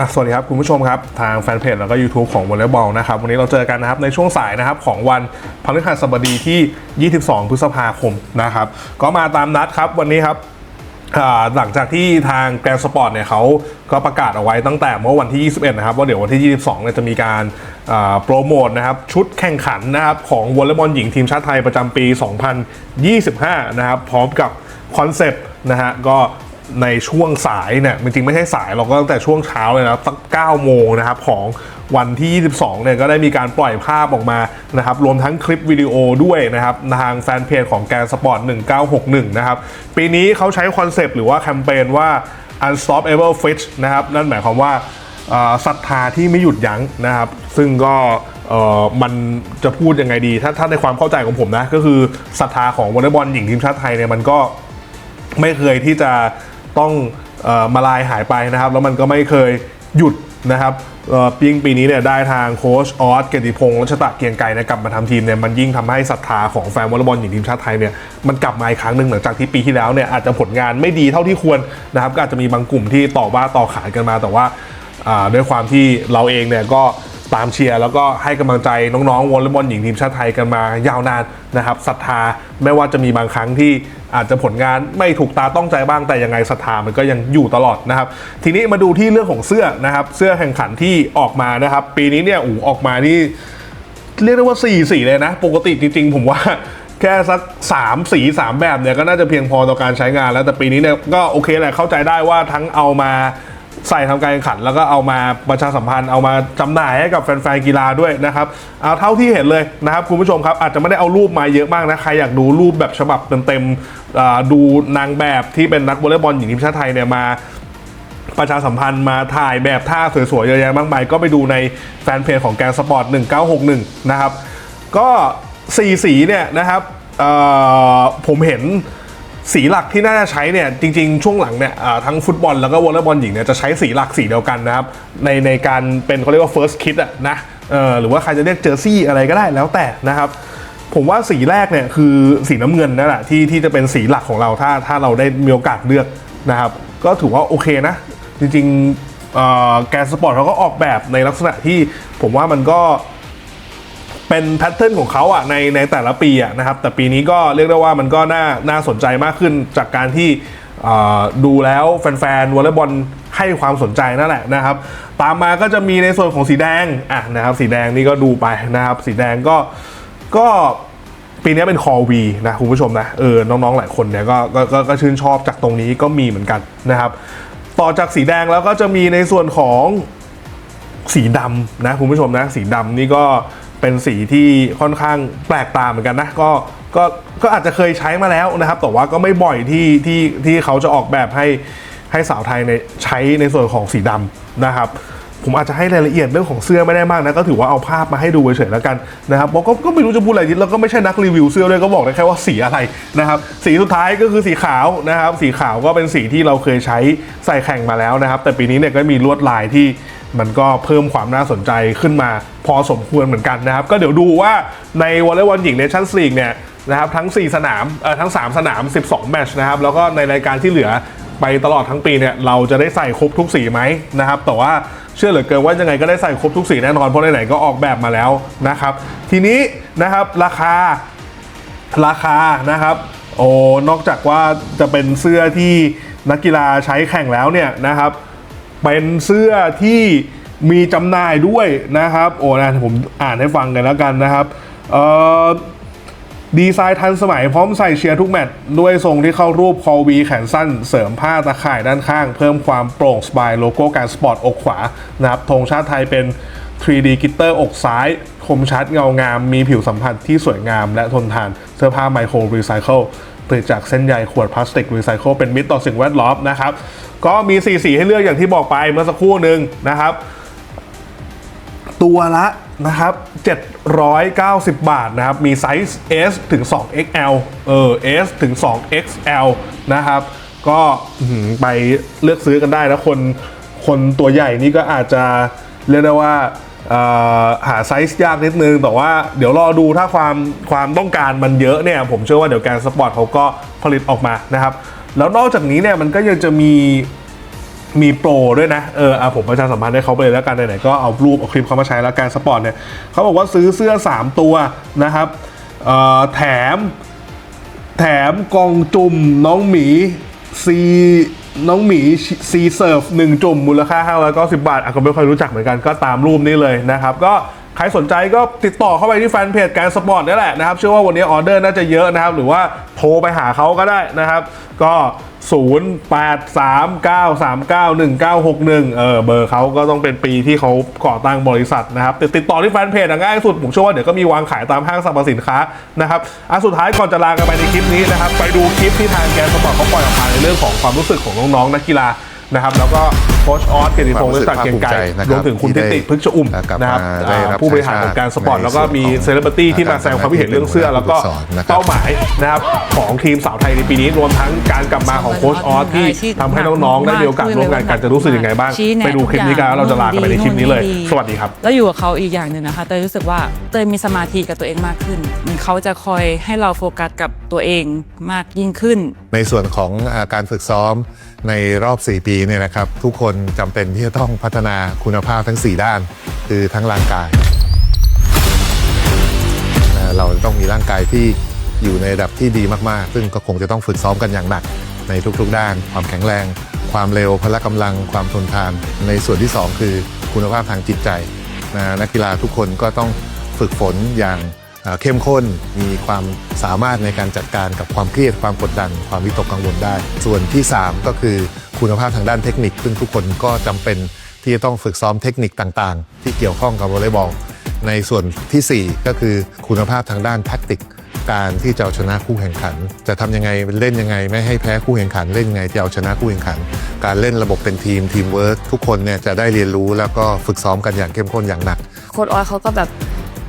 อะสวัสดีครับ คุณผู้ชมครับ ทางแฟนเพจแล้วก็ YouTube ของวอลเลย์บอลนะครับ วันนี้เราเจอกันนะครับในช่วงสายนะครับของวันพฤหัสบดีที่ 22 พฤษภาคมนะครับ ก็มาตามนัดครับวันนี้ครับหลังจากที่ทางแกรนสปอร์ตเนี่ยเขาก็ประกาศเอาไว้ตั้งแต่เมื่อวันที่ 21 นะครับ ว่าเดี๋ยววันที่ 22 เนี่ยจะมีการโปรโมทนะครับ ชุดแข่งขันนะครับของวอลเลย์บอลหญิงทีมชาติไทยประจำปี 2025 นะครับ พร้อมกับคอนเซปต์นะฮะก็ ในช่วงสายเนี่ยจริงๆไม่ใช่สายเราก็ตั้งแต่ช่วงเช้าเลยนะสัก9โมงนะครับของวันที่ 22 เนี่ยก็ได้มีการปล่อยภาพออกมานะครับรวมทั้งคลิปวิดีโอด้วยนะครับทางแฟนเพจของแกนสปอร์ต 1961 นะครับ ปีนี้เขาใช้คอนเซปต์หรือว่าแคมเปญว่า unstoppable fish นะครับ นั่นหมายความว่าศรัทธาที่ไม่หยุดยั้งนะครับ ซึ่งก็เออมันจะพูดยังไงดี ถ้าถ้าในความเข้าใจของผมนะ ก็คือศรัทธาของวอลเลย์บอลหญิงทีมชาติไทยเนี่ยมันก็ไม่เคยที่จะ ต้องออมาลายหายไปนะครับ แล้วมันก็ไม่เคยหยุดนะครับเอ่อปีปีนี้เนี่ยได้ทางโค้ชออสเกยรติพงษ์รัชตะเกียงไกรนยกลับมาทำทีมเนี่ยมันยิ่งทำให้ศรัทธาของแฟนวอลเลย์บอลหญิงทีมชาติไทยเนี่ยมันกลับมาอีกครั้งหนึ่งหลังจากที่ปีที่แล้วเนี่ยอาจจะผลงานไม่ดีเท่าที่ควรนะครับก็อาจจะมีบางกลุ่มที่ต่อว่าต่อขานกันมาแต่ว่าด้วยความที่เราเองเนี่ยก็ ตามเชียร์แล้วก็ให้กำลังใจน้องๆวอลเลย์บอลหญิงทีมชาติไทยกันมายาวนานนะครับศรัทธาไม่ว่าจะมีบางครั้งที่อาจจะผลงานไม่ถูกตาต้องใจบ้างแต่ยังไงศรัทธามันก็ยังอยู่ตลอดนะครับ ทีนี้มาดูที่เรื่องของเสื้อนะครับ เสื้อแข่งขันที่ออกมานะครับ ปีนี้เนี่ยอูออกมานี่เรียกได้ว่า4สีเลยนะ ปกติจริงๆ ผมว่าแค่สัก 3 สี 3 แบบเนี่ยก็น่าจะเพียงพอต่อการใช้งานแล้วแต่ปีนี้เนี่ยก็โอเคแหละเข้าใจได้ว่าทั้งเอามา ใส่ทำการแข่งขัน แล้วก็เอามาประชาสัมพันธ์เอามาจำหน่ายให้กับแฟนๆกีฬาด้วยนะครับเอาเท่าที่เห็นเลยนะครับคุณผู้ชมครับอาจจะไม่ได้เอารูปมาเยอะมากนะใครอยากดูรูปแบบฉบับเต็มๆดูนางแบบที่เป็นนักวอลเลย์บอลหญิงทีมชาติไทยเนี่ยมาประชาสัมพันธ์มาถ่ายแบบท่าสวยๆเยอะแยะมากมายก็ไปดูในแฟนเพจของแกนสปอร์ต 1961 นะครับ ก็สีสีเนี่ยนะครับผมเห็น สีหลักที่น่าจะใช้เนี่ยจริงๆ ช่วงหลังเนี่ยทั้งฟุตบอลแล้วก็วอลเลย์บอลหญิงเนี่ยจะใช้สีหลักสีเดียวกันนะครับในในการเป็นเขาเรียกว่า first kit อะนะหรือว่าใครจะเรียกเจอร์ซี่อะไรก็ได้แล้วแต่นะครับผมว่าสีแรกเนี่ยคือสีน้ำเงินนั่นแหละที่ที่จะเป็นสีหลักของเราถ้าถ้าเราได้มีโอกาสเลือกนะครับก็ถือว่าโอเคนะ จริงๆแกนสปอร์ตเขาก็ออกแบบในลักษณะที่ผมว่ามันก็ เป็นแพทเทิร์นของเขาอะในในแต่ละปีอะนะครับแต่ปีนี้ก็เรียกได้ว่ามันก็น่าน่าสนใจมากขึ้นจากการที่ดูแล้วแฟนๆวอลเลย์บอลให้ความสนใจนั่นแหละนะครับ ตามมาก็จะมีในส่วนของสีแดงอะนะครับ สีแดงนี่ก็ดูไปนะครับ สีแดงก็ก็ปีนี้เป็นคอวีนะคุณผู้ชมนะเออน้องๆหลายคนเนี่ยกก็ก็ก็ชื่นชอบจากตรงนี้ก็มีเหมือนกันนะครับ ต่อจากสีแดงแล้วก็จะมีในส่วนของสีดำนะคุณผู้ชมนะสีดำนี่ก็ เป็นสีที่ค่อนข้างแปลกตาเหมือนกันนะก็ก็ก็อาจจะเคยใช้มาแล้วนะครับ แต่ว่าก็ไม่บ่อยที่ที่ที่เขาจะออกแบบให้ให้สาวไทยในใช้ในส่วนของสีดำนะครับ ผมอาจจะให้รายละเอียดเรื่องของเสื้อไม่ได้มากนะก็ถือว่าเอาภาพมาให้ดูเฉยๆแล้วกันนะครับเพราะก็ก็ไม่รู้จะพูดอะไรแล้วก็ไม่ใช่นักรีวิวเสื้อด้วยก็บอกได้แค่ว่าสีอะไรนะครับสีสุดท้ายก็คือสีขาวนะครับสีขาวก็เป็นสีที่เราเคยใช้ใส่แข่งมาแล้วนะครับ แต่ปีนี้เนี่ยก็มีลวดลายที่มันก็เพิ่มความน่าสนใจขึ้นมาพอสมควรเหมือนกันนะครับ ก็เดี๋ยวดูว่าในวอลเลย์บอลหญิงเนชั่นลีกเนี่ยนะครับทั้ง 4 สนามเอ่อทั้ง 3 สนาม 12 แมตช์นะครับ แล้วก็ในรายการที่เหลือ ไปตลอดทั้งปีเนี่ยเราจะได้ใส่ครบทุกสีไหมนะครับแต่ว่าเชื่อเหลือเกินว่ายังไงก็ได้ใส่ครบทุกสีแน่นอนเพราะไหนๆก็ออกแบบมาแล้วนะครับ ทีนี้นะครับราคาราคานะครับโอ้นอกจากว่าจะเป็นเสื้อที่นักกีฬาใช้แข่งแล้วเนี่ยนะครับ เป็นเสื้อที่มีจำหน่ายด้วยนะครับ โอ้นะผมอ่านให้ฟังกันแล้วกันนะครับเอ่อ ดีไซน์ทันสมัยพร้อมใส่เชียร์ทุกแมตช์ด้วยทรงที่เข้ารูปคอวีแขนสั้น เสริมผ้าตะข่ายด้านข้าง เพิ่มความโปร่งสบายโลโก้การสปอร์ตอกขวานะครับธงชาติไทยเป็น 3D กิตเตอร์อกซ้าย คมชัดเงางาม มีผิวสัมผัสที่สวยงามและทนทาน เสื้อผ้าไมโครรีไซเคิลผลิตจากเส้นใยขวดพลาสติกรีไซเคิลเป็นมิตรต่อสิ่งแวดล้อมนะครับ ก็มี4สีให้เลือกอย่างที่บอกไปเมื่อสักครู่หนึ่งนะครับ ตัวละ นะครับ 790 บาทนะครับ มีไซส์ S ถึง 2XL เออ S ถึง 2XL นะครับ ก็ไปเลือกซื้อกันได้นะ คน คนตัวใหญ่นี่ก็อาจจะเรียกได้ว่าหาไซส์ยากนิดนึง แต่ว่าเดี๋ยวรอดูถ้าความความต้องการมันเยอะเนี่ย ผมเชื่อว่าเดี๋ยวแกนสปอร์ตเขาก็ผลิตออกมานะครับ แล้วนอกจากนี้เนี่ยมันก็ยังจะมี มีโปรด้วยนะ เอออาผมประชาสัมพันธ์ให้เขาไปเลยแล้วกันไหนๆก็เอารูปเอาคลิปเขามาใช้แล้วการสปอร์ตเนี่ยเขาบอกว่าซื้อเสื้อ 3 ตัวนะครับเอ่อแถม แถมกองจุ่มน้องหมีซีน้องหมีซีเซิร์ฟหนึ่งจุ่มมูลค่า590 บาทอะก็ไม่ค่อยรู้จักเหมือนกันก็ตามรูปนี้เลยนะครับ ก็ ใครสนใจก็ติดต่อเข้าไปที่แฟนเพจการสปอร์ตนี่แหละนะครับ เชื่อว่าวันนี้ออเดอร์น่าจะเยอะนะครับ หรือว่าโทรไปหาเขาก็ได้นะครับ ก็ 0839391961 เออเบอร์เขาก็ต้องเป็นปีที่เขาก่อตั้งบริษัทนะครับติดติดต่อที่แฟนเพจง่ายสุด ผมเชื่อว่าเดี๋ยวก็มีวางขายตามห้างสรรพสินค้านะครับอะสุดท้ายก่อนจะลากันไปในคลิปนี้นะครับ ไปดูคลิปที่ทางแกนสปอร์ตเขาปล่อยออกมาในเรื่องของความรู้สึกของน้องๆนักกีฬา นะครับแล้วก็โค้ชออสเกียรติพงศ์และศักดิ์เกียงไกรรวมถึงคุณทิติพฤกษอุ่มกลับมานะครับได้รับอ่าผู้บริหารของการสปอร์ตในแล้วก็มีส่วนของเซเลบริตี้ที่มาแสดงความคิดเห็นเรื่องเสื้อ แล้วก็ผู้สอนนะครับเป้าหมายนะครับของทีมสาวไทยในปีนี้รวมทั้งการกลับมาของโค้ชออสที่ทำให้น้องๆได้มีโอกาสร่วมงานกันจะรู้สึกยังไงบ้างชี้แนะไปดูคลิปนี้กันแล้วเราจะลากันไปในคลิปนี้เลย สวัสดีครับ แล้วอยู่กับเขาอีกอย่างหนึ่งนะคะเตยรู้สึกว่าเตยมีสมาธิกับตัวเองมากขึ้นเหมือนเขาจะคอยให้เราโฟกัสกับตัวเองมากยิ่งขึ้น ในส่วนของอาการฝึกซ้อม ในรอบ 4 ปีเนี่ยนะครับ ทุกคนจำเป็นที่จะต้องพัฒนาคุณภาพทั้ง 4 ด้าน คือทั้งร่างกายเราต้องมีร่างกายที่อยู่ในระดับที่ดีมาก ๆ ซึ่งก็คงจะต้องฝึกซ้อมกันอย่างหนัก ในทุก ๆ ด้าน ความแข็งแรง ความเร็วพละกำลัง ความทนทาน ในส่วนที่ 2 คือคุณภาพทางจิตใจนะนักกีฬาทุกคนก็ต้องฝึกฝนอย่าง เข้มข้น มีความสามารถในการจัดการกับความเครียดความกดดัน ความวิตกกังวลได้ ส่วนที่ 3 ก็คือคุณภาพทางด้านเทคนิค ซึ่งทุกคนก็จำเป็นที่จะต้องฝึกซ้อมเทคนิคต่างๆ ที่เกี่ยวข้องกับวอลเลย์บอลในส่วนทีสี่4 ก็คือคุณภาพทางด้านแท็กติก การที่จะเอาชนะคู่แข่งขัน จะทำยังไงเล่นยังไง ไม่ให้แพ้คู่แข่งขัน เล่นยังไงจะเอาชนะคู่แข่งขัน การเล่นระบบเป็นทีมทีมเวิร์กทุกคนเนี่ยจะได้เรียนรู้แล้วก็ฝึกซ้อมกันอย่างเข้มข้นอย่างหนักโค้ดออยเขาก็แบบ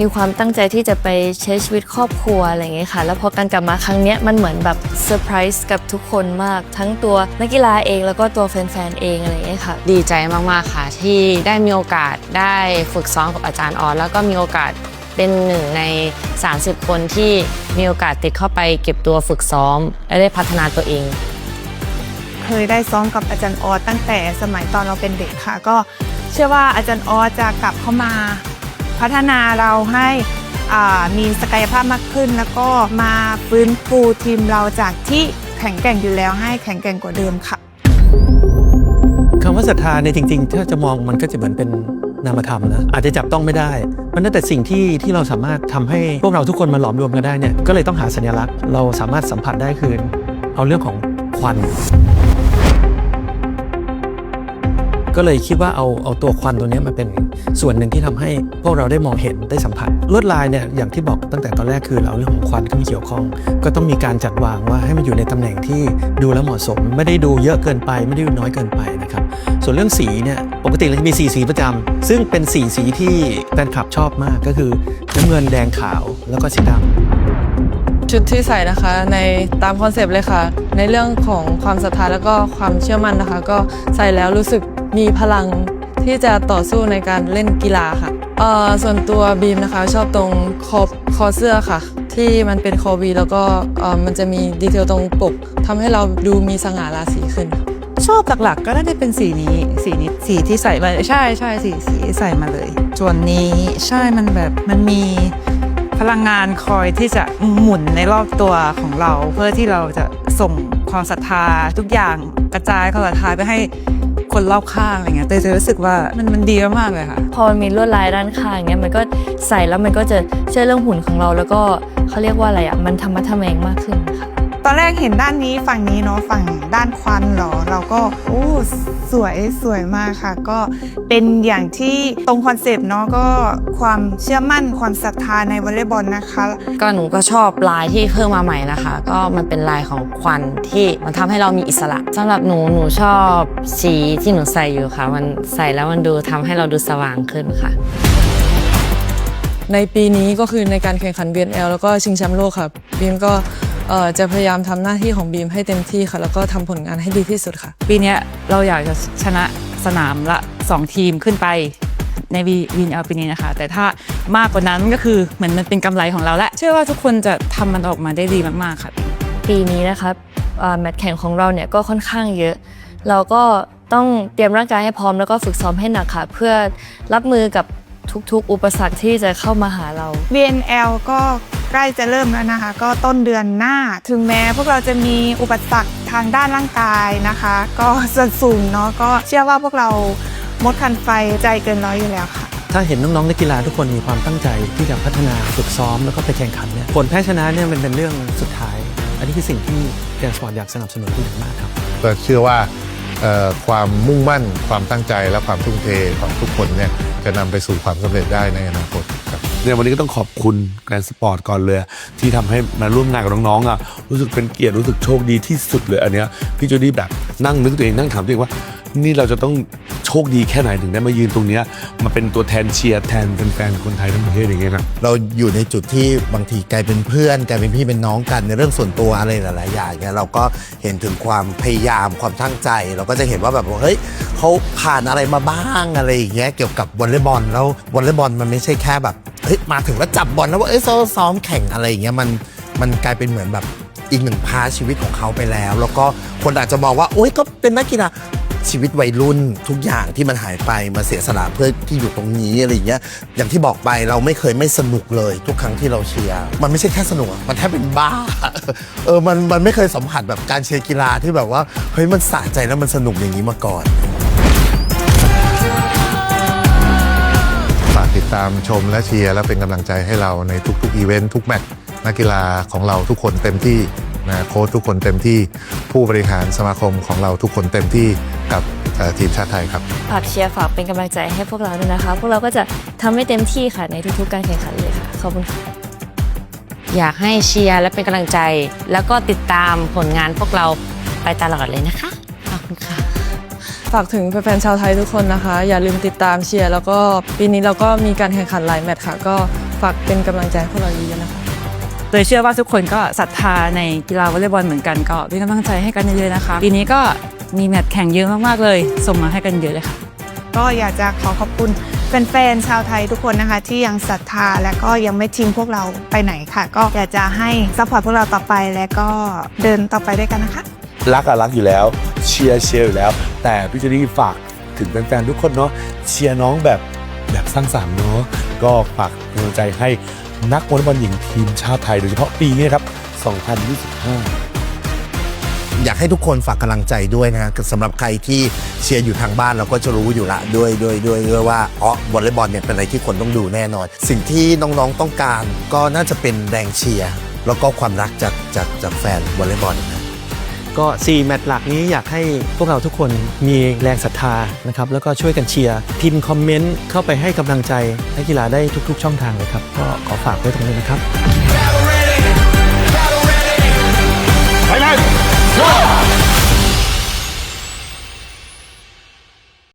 มีความตั้งใจที่จะไปใช้ชีวิตครอบครัวอะไรอย่างเงี้ยค่ะ แล้วพอการกลับมาครั้งเนี้ยมันเหมือนแบบเซอร์ไพรส์กับทุกคนมาก ทั้งตัวนักกีฬาเองแล้วก็ตัวแฟนๆเองอะไรอย่างเงี้ยค่ะ ดีใจมาก ๆ ค่ะ ที่ได้มีโอกาสได้ฝึกซ้อมกับอาจารย์ออสแล้วก็มีโอกาสเป็นหนึ่งใน 30 คนที่มีโอกาสติดเข้าไปเก็บตัวฝึกซ้อม และได้พัฒนาตัวเอง เคยได้ซ้อมกับอาจารย์ออสตั้งแต่สมัยตอนเราเป็นเด็กค่ะ ก็เชื่อว่าอาจารย์ออสจะกลับเข้ามา พัฒนาเราให้มีศักยภาพมากขึ้น แล้วก็มาฟื้นฟูทีมเราจากที่แข็งแกร่งอยู่แล้วให้แข็งแกร่งกว่าเดิมค่ะคำว่าศรัทธาเนี่ยจริงๆ ถ้าจะมองมันก็จะเหมือนเป็นนามธรรมนะอาจจะจับต้องไม่ได้มันนั่นแต่สิ่งที่ที่เราสามารถทำให้พวกเราทุกคนมาหลอมรวมกันได้เนี่ยก็เลยต้องหาสัญลักษณ์ เราสามารถสัมผัสได้คือเอาเรื่องของควัน ก็เลยคิดว่าเอาเอาตัวควันตัวนี้มาเป็นส่วนหนึ่งที่ทำให้พวกเราได้มองเห็นได้สัมผัสลวดลายเนี่ยอย่างที่บอกตั้งแต่ตอนแรกคือเราเรื่องของควันเข้ามาเกี่ยวข้อง ก็ต้องมีการจัดวางว่าให้มันอยู่ในตำแหน่งที่ดูแล้วเหมาะสม ไม่ได้ดูเยอะเกินไป ไม่ได้ดูน้อยเกินไปนะครับส่วนเรื่องสีเนี่ยปกติเราจะมีสีสีประจำซึ่งเป็นสีสีที่แฟนคลับชอบมากก็คือน้ำเงินแดงขาวแล้วก็สีดำชุดที่ใส่นะคะในตามคอนเซปต์เลยค่ะ ในเรื่องของความศรัทธาแล้วก็ความเชื่อมั่นนะคะ ก็ใส่แล้วรู้สึก มีพลังที่จะต่อสู้ในการเล่นกีฬาค่ะเอ่อส่วนตัวบีมนะคะชอบตรงคอคอเสื้อค่ะ ที่มันเป็นคอวีแล้วก็เอ่อมันจะมีดีเทลตรงปกทำให้เราดูมีสง่าราศีขึ้น ชอบหลักๆ ก็น่าจะเป็นสีนี้ สีนี้สีที่ใส่มาใช่ใช่สีสีที่ใส่มาเลย ส่วนนี้ใช่มันแบบมันมีพลังงานคอยที่จะหมุนในรอบตัวของเรา เพื่อที่เราจะส่งความศรัทธาทุกอย่างกระจายความศรัทธาไปให้ คนรอบข้างอะไรเงี้ยเตยจะรู้สึกว่ามันมันดีมากเลยค่ะ พอมันมีลวดลายด้านข้างเงี้ยมันก็ใส่แล้วมันก็จะเชื่อเรื่องหุ่นของเรา แล้วก็เขาเรียกว่าอะไรอะมันธรรมะทะแมงมากขึ้นค่ะ ตอนแรกเห็นด้านนี้ฝั่งนี้เนาะฝั่งด้านควันเหรอ เราก็โอ้สวยสวยมากค่ะ ก็เป็นอย่างที่ตรงคอนเซปต์เนาะก็ความเชื่อมั่นความศรัทธาในวอลเลย์บอลนะคะ ก็หนูก็ชอบลายที่เพิ่มมาใหม่นะคะ ก็มันเป็นลายของควันที่มันทำให้เรามีอิสระสำหรับหนูหนูชอบสีที่หนูใส่อยู่ค่ะ มันใส่แล้วมันดูทำให้เราดูสว่างขึ้นค่ะ ในปีนี้ก็คือในการแข่งขัน BNL แล้วก็ชิงแชมป์โลกค่ะบีมก็เอ่อจะพยายามทำหน้าที่ของบีมให้เต็มที่ค่ะ แล้วก็ทำผลงานให้ดีที่สุดค่ะ ปีเนี้ยเราอยากจะชนะสนามละ 2 ทีมขึ้นไปในวีวินเอลปีนี้นะคะ แต่ถ้ามากกว่านั้นก็คือเหมือนมันเป็นกำไรของเราและเชื่อว่าทุกคนจะทำมันออกมาได้ดีมากๆค่ะ ปีนี้นะครับอ่าแมตช์แข่งของเราเนี่ยก็ค่อนข้างเยอะ เราก็ต้องเตรียมร่างกายให้พร้อมแล้วก็ฝึกซ้อมให้หนักค่ะ เพื่อรับมือกับ ทุกๆ อุปสรรคที่จะเข้ามาหาเรา VNL ก็ใกล้จะเริ่มแล้วนะคะ ก็ต้นเดือนหน้า ถึงแม้พวกเราจะมีอุปสรรคทางด้านร่างกายนะคะ ก็ส่วนสูงเนาะก็เชื่อว่าพวกเรามดคันไฟใจเกินร้อยอยู่แล้วค่ะ ถ้าเห็นน้องๆนักกีฬาทุกคนมีความตั้งใจที่จะพัฒนาฝึกซ้อมแล้วก็ไปแข่งขันเนี่ยผลแพ้ชนะเนี่ยมันเป็นเรื่องสุดท้าย อันนี้คือสิ่งที่เกมสปอร์ตอยากสนับสนุนเป็นอย่างมากครับ ก็เชื่อว่าเอ่อ ความมุ่งมั่น ความตั้งใจและความทุ่มเทของทุกคนเนี่ยจะนำไปสู่ความสำเร็จได้ในอนาคตครับเนี่ยวันนี้ก็ต้องขอบคุณแกรนสปอร์ตก่อนเลย ที่ทำให้มาร่วมงานกับน้องๆอะรู้สึกเป็นเกียรติรู้สึกโชคดีที่สุดเลยอันเนี้ยพี่จูดี้แบบนั่งนึกตัวเองนั่งถามตัวเองว่า นี่เราจะต้องโชคดีแค่ไหนถึงได้มายืนตรงเนี้ยมาเป็นตัวแทนเชียร์แทนแฟนๆคนไทยทั้งประเทศอย่างเงี้ยนะเราอยู่ในจุดที่บางทีกลายเป็นเพื่อนกลายเป็นพี่เป็นน้องกันในเรื่องส่วนตัวอะไรหลายๆอย่างเนี่ยเราก็เห็นถึงความพยายามความตั้งใจ เราก็จะเห็นว่าแบบว่าเฮ้ยเขาผ่านอะไรมาบ้างอะไรอย่างเงี้ยเกี่ยวกับวอลเลย์บอลแล้ววอลเลย์บอลมันไม่ใช่แค่แบบเฮ้ยมาถึงแล้วจับบอลแล้วว่าเอ้ยซ้อมซ้อมแข่งอะไรอย่างเงี้ยมันมันกลายเป็นเหมือนแบบอีกหนึ่งพาร์ทชีวิตของเขาไปแล้ว แล้วก็คนอาจจะมองว่าโอ๊ยก็เป็นนักกีฬา ชีวิตวัยรุ่นทุกอย่างที่มันหายไปมาเสียสละเพื่อที่อยู่ตรงนี้อะไรอย่างเงี้ยอย่างที่บอกไปเราไม่เคยไม่สนุกเลย ทุกครั้งที่เราเชียร์มันไม่ใช่แค่สนุกอะมันแทบเป็นบ้า เออมันมันไม่เคยสัมผัสแบบการเชียร์กีฬาที่แบบว่าเฮ้ยมันสะใจแล้วมันสนุกอย่างนี้มาก่อน ฝากติดตามชมและเชียร์และเป็นกำลังใจให้เราในทุกๆอีเวนต์ทุกแมตช์นักกีฬาของเราทุกคนเต็มที่ นะโค้ชทุกคนเต็มที่ผู้บริหารสมาคมของเราทุกคนเต็มที่กับเอ่อทีมชาติไทยครับฝากเชียร์ฝากเป็นกำลังใจให้พวกเราด้วยนะคะ พวกเราก็จะทำให้เต็มที่ค่ะในทุกๆการแข่งขันเลยค่ะขอบคุณค่ะอยากให้เชียร์และเป็นกำลังใจ แล้วก็ติดตามผลงานพวกเราไปตลอดเลยนะคะขอบคุณค่ะฝากถึงแฟนๆชาวไทยทุกคนนะคะ อย่าลืมติดตามเชียร์แล้วก็ปีนี้เราก็มีการแข่งขันหลายแมตช์ค่ะ ก็ฝากเป็นกำลังใจให้พวกเราเยอะๆนะคะ โดยเชื่อว่าทุกคนก็ศรัทธาในกีฬาวอลเลย์บอลเหมือนกันก็เป็นกำลังใจให้กันเยอะๆนะคะปีนี้ก็มีแมตช์แข่งเยอะมากๆเลย ส่งมาให้กันเยอะเลยค่ะ ก็อยากจะขอขอบคุณแฟนๆชาวไทยทุกคนนะคะ ที่ยังศรัทธาและก็ยังไม่ทิ้งพวกเราไปไหนค่ะ ก็อยากจะให้ซัพพอร์ตพวกเราต่อไปและก็เดินต่อไปด้วยกันนะคะ รักอะรักอยู่แล้ว เชียร์เชียร์อยู่แล้ว แต่พี่จูดี้ฝากถึงแฟนๆทุกคนเนาะเชียร์น้องแบบแบบสร้างสรรค์เนาะก็ฝากเป็นกำลังใจให้ นักวอลเลย์บอลหญิงทีมชาติไทยโดยเฉพาะปีนี้ครับ 2025อยากให้ทุกคนฝากกำลังใจด้วยนะฮะสำหรับใครที่เชียร์อยู่ทางบ้านเราก็จะรู้อยู่ละด้วยด้วยด้วยด้วยว่าอ๋อวอลเลย์บอลเนี่ยเป็นอะไรที่คนต้องดูแน่นอน สิ่งที่น้องๆต้องการก็น่าจะเป็นแรงเชียร์แล้วก็ความรักจากจากจากแฟนวอลเลย์บอลนะ ก็ 4 แมตช์หลักนี้อยากให้พวกเราทุกคนมีแรงศรัทธานะครับแล้วก็ช่วยกันเชียร์พิมพ์คอมเมนต์เข้าไปให้กำลังใจนักกีฬาได้ทุก ๆ ช่องทางเลยครับก็ขอฝากไว้ตรงนี้นะครับ ไปเล